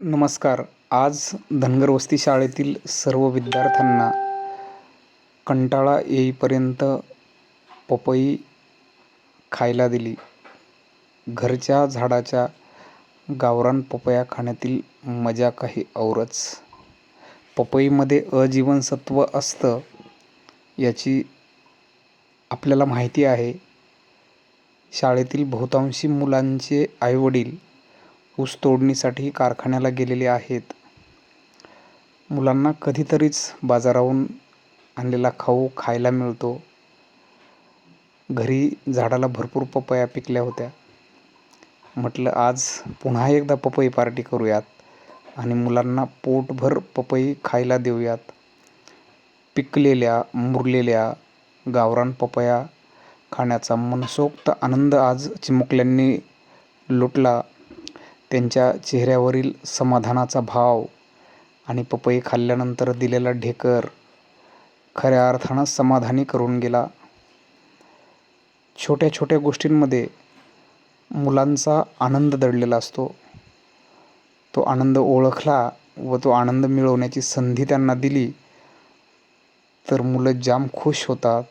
नमस्कार. आज धनगर वस्ती शाळेतील सर्व विद्यार्थ्यांना कंटाळा येईपर्यंत पपई खायला दिली. घरच्या झाडाच्या गावरान पपया खाण्यातील मजा काही औरच. पपईमध्ये अ जीवनसत्व असतं याची आपल्याला माहिती आहे. शाळेतील बहुतांशी मुलांचे आईवडील ऊस तोडणीसाठी कारखान्याला गेलेले आहेत. मुलांना कधीतरीच बाजाराहून आणलेला खाऊ खायला मिळतो. घरी झाडाला भरपूर पपया पिकल्या होत्या. म्हटलं आज पुन्हा एकदा पपई पार्टी करूयात आणि मुलांना पोटभर पपई खायला देऊयात. पिकलेल्या मुरलेल्या गावरान पपया खाण्याचा मनसोक्त आनंद आज चिमुकल्यांनी लुटला. त्यांच्या चेहऱ्यावरील समाधानाचा भाव आणि पपई खाल्ल्यानंतर दिलेला ढेकर खऱ्या अर्थानं समाधानी करून गेला. छोट्या छोट्या गोष्टींमध्ये मुलांचा आनंद दडलेला असतो. तो आनंद ओळखला व तो आनंद मिळवण्याची संधी त्यांना दिली तर मुलं जाम खुश होतात.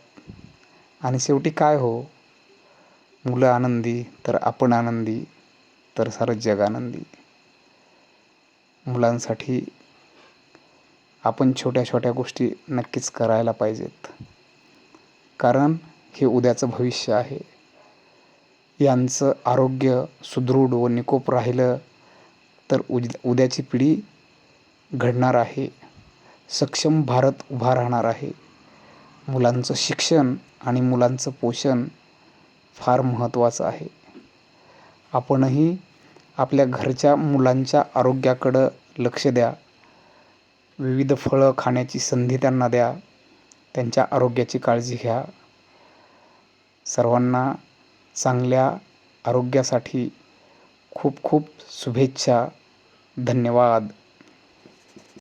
आणि शेवटी काय हो? मुलं आनंदी तर आपण आनंदी. तर सारं जग आनंदी मुलांसाठी आपण छोट्या छोट्या गोष्टी नक्कीच करायला पाहिजेत. कारण हे उद्याचं भविष्य आहे. यांचं आरोग्य सुदृढ व निकोप राहिलं तर उद उद्याची पिढी घडणार आहे. सक्षम भारत उभा राहणार आहे. मुलांचं शिक्षण आणि मुलांचं पोषण फार महत्त्वाचं आहे. आपणही आपल्या घरच्या मुलांच्या आरोग्याकडं लक्ष द्या. विविध फळं खाण्याची संधी त्यांना द्या. त्यांच्या आरोग्याची काळजी घ्या. सर्वांना चांगल्या आरोग्यासाठी खूप खूप शुभेच्छा. धन्यवाद.